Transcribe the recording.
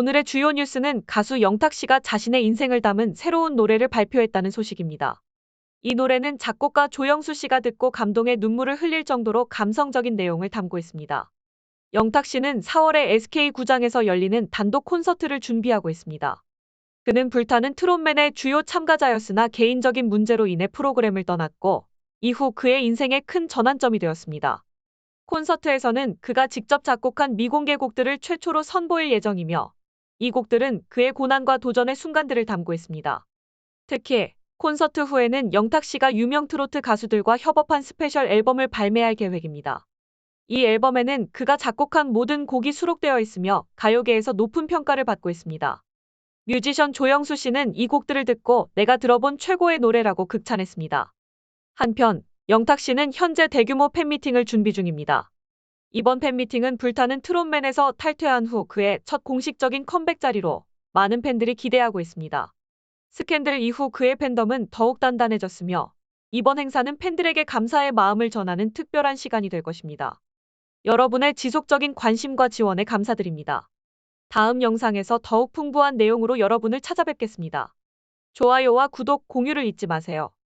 오늘의 주요 뉴스는 가수 영탁 씨가 자신의 인생을 담은 새로운 노래를 발표했다는 소식입니다. 이 노래는 작곡가 조영수 씨가 듣고 감동의 눈물을 흘릴 정도로 감성적인 내용을 담고 있습니다. 영탁 씨는 4월에 SK 구장에서 열리는 단독 콘서트를 준비하고 있습니다. 그는 불타는 트롯맨의 주요 참가자였으나 개인적인 문제로 인해 프로그램을 떠났고 이후 그의 인생에 큰 전환점이 되었습니다. 콘서트에서는 그가 직접 작곡한 미공개 곡들을 최초로 선보일 예정이며 이 곡들은 그의 고난과 도전의 순간들을 담고 있습니다. 특히 콘서트 후에는 영탁 씨가 유명 트로트 가수들과 협업한 스페셜 앨범을 발매할 계획입니다. 이 앨범에는 그가 작곡한 모든 곡이 수록되어 있으며 가요계에서 높은 평가를 받고 있습니다. 뮤지션 조영수 씨는 이 곡들을 듣고 내가 들어본 최고의 노래라고 극찬했습니다. 한편 영탁 씨는 현재 대규모 팬미팅을 준비 중입니다. 이번 팬미팅은 불타는 트롯맨에서 탈퇴한 후 그의 첫 공식적인 컴백 자리로 많은 팬들이 기대하고 있습니다. 스캔들 이후 그의 팬덤은 더욱 단단해졌으며 이번 행사는 팬들에게 감사의 마음을 전하는 특별한 시간이 될 것입니다. 여러분의 지속적인 관심과 지원에 감사드립니다. 다음 영상에서 더욱 풍부한 내용으로 여러분을 찾아뵙겠습니다. 좋아요와 구독, 공유를 잊지 마세요.